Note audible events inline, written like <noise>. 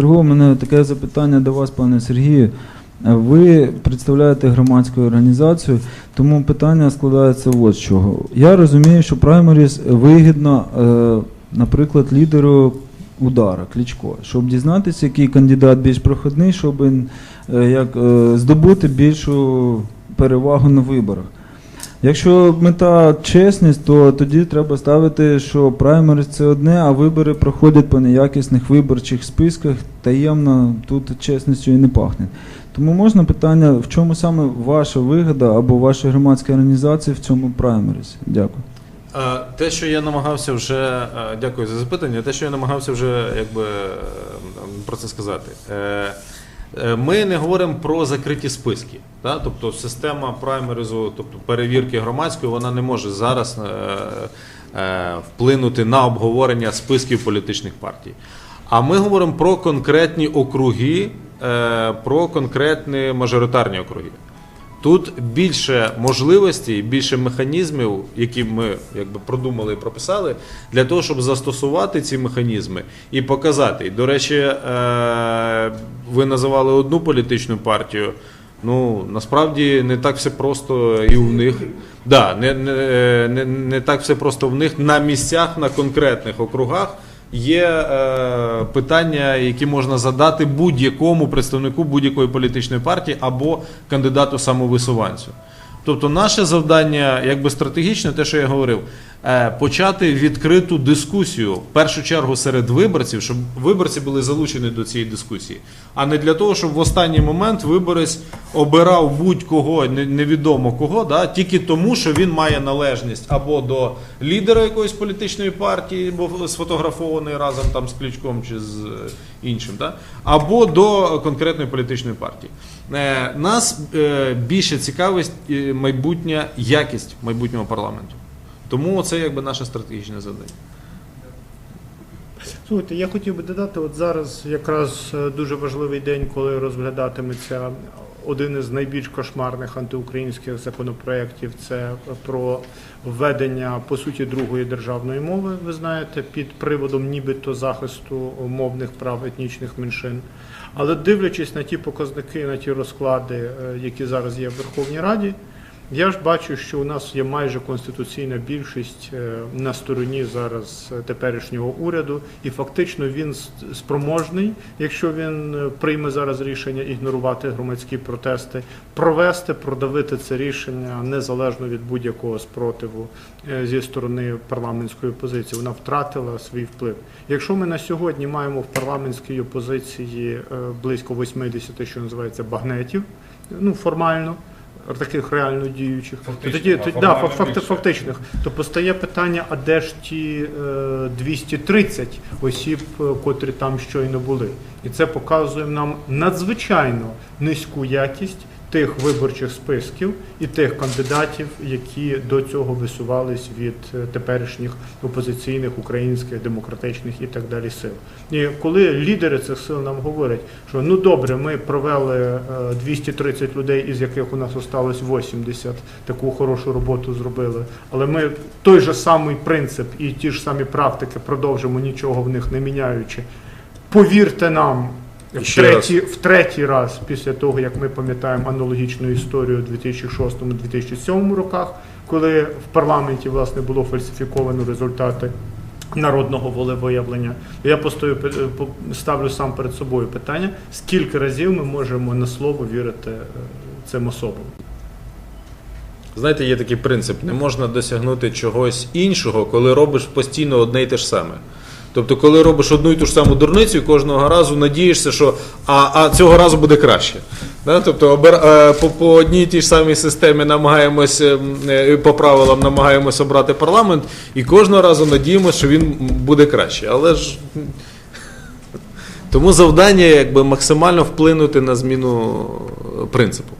Сергій, у мене таке запитання до вас, пане Сергію. Ви представляєте громадську організацію, тому питання складається от з чого. Я розумію, що праймеріс вигідно, е, наприклад, лідеру удара Кличко, щоб дізнатися, який кандидат більш проходний, щоб е, як, е, здобути більшу перевагу на виборах. Якщо мета чесність, то тоді треба ставити, що праймерис це одне, а вибори проходять по неякісних виборчих списках таємно, тут чесністю і не пахне. Тому можна питання, в чому саме ваша вигода або вашої громадської організації в цьому праймерисі? Дякую. Е, Те, що я намагався вже, е, дякую за запитання. Те, що я намагався вже якби е, про це сказати. Е, Ми не говоримо про закриті списки. Да? Тобто система праймеризу, тобто перевірки громадської, вона не може зараз е, е, вплинути на обговорення списків політичних партій. А ми говоримо про конкретні округи, е, про конкретні мажоритарні округи. Тут більше можливостей, більше механізмів, які ми якби продумали і прописали, для того, щоб застосувати ці механізми і показати. До речі, е, ви називали одну політичну партію. Ну насправді не так все просто і в них. Да, не, не, не, не так все просто в них на місцях, на конкретних округах. Є е, питання, які можна задати будь-якому представнику будь-якої політичної партії або кандидату самовисуванцю. Тобто, наше завдання, якби стратегічне, те, що я говорив, почати відкриту дискусію в першу чергу серед виборців, щоб виборці були залучені до цієї дискусії, а не для того, щоб в останній момент виборець обирав будь-кого, не- невідомо кого, да, тільки тому, що він має належність або до лідера якоїсь політичної партії, бо сфотографований разом там з Кличком чи з е, іншим, да, або до конкретної політичної партії. Е, Нас е, більше цікавить е, майбутня якість майбутнього парламенту. Тому це якби наше стратегічне завдання. Слухайте, я хотів би додати, от зараз якраз е, дуже важливий день, коли розглядатиметься один із найбільш кошмарних антиукраїнських законопроєктів. Це про введення по суті другої державної мови. Ви знаєте, під приводом нібито захисту мовних прав етнічних меншин. Але дивлячись на ті показники, на ті розклади, е, які зараз є в Верховній Раді. Я ж бачу, що у нас є майже конституційна більшість е, на стороні зараз е, теперішнього уряду, і фактично він спроможний, якщо він е, прийме зараз рішення ігнорувати громадські протести, провести, продавити це рішення незалежно від будь-якого спротиву зі сторони парламентської опозиції. Вона втратила свій вплив. Якщо ми на сьогодні маємо в парламентській опозиції близько 80, що називається багнетів, ну формально таких реально діючих, то тоді то, да, фак- факти, фактичних, то постає питання, а де ж ті е, 230 осіб, е, котрі там щойно були? І це показує нам надзвичайно низьку якість тих виборчих списків і тих кандидатів, які до цього висувались від е, теперішніх опозиційних українських демократичних і так далі сил. І коли лідери цих сил нам говорять, що ну добре, ми провели е, 230 людей, із яких у нас осталось 80, таку хорошу роботу зробили, але ми той же самий принцип і ті ж самі практики продовжимо, нічого в них не міняючи. Повірте нам. В Ще третій, в третій раз після того, як ми пам'ятаємо аналогічну історію у 2006-2007 роках, коли в парламенті власне було фальсифіковано результати народного волевиявлення, я постою е, ставлю сам перед собою питання: скільки разів ми можемо на слово вірити е, цим особам? Знаєте, є такий принцип: не можна досягнути чогось іншого, коли робиш постійно одне й те ж саме. Тобто, коли робиш одну і ту ж саму дурницю, кожного разу надієшся, що а, а цього разу буде краще. Да? Тобто е, по, по одній і тій ж самій системі намагаємось е, е, по правилам намагаємось обрати парламент, і кожного разу надіємося, що він буде краще. Але ж <laughs> тому завдання якби максимально вплинути на зміну е, принципу.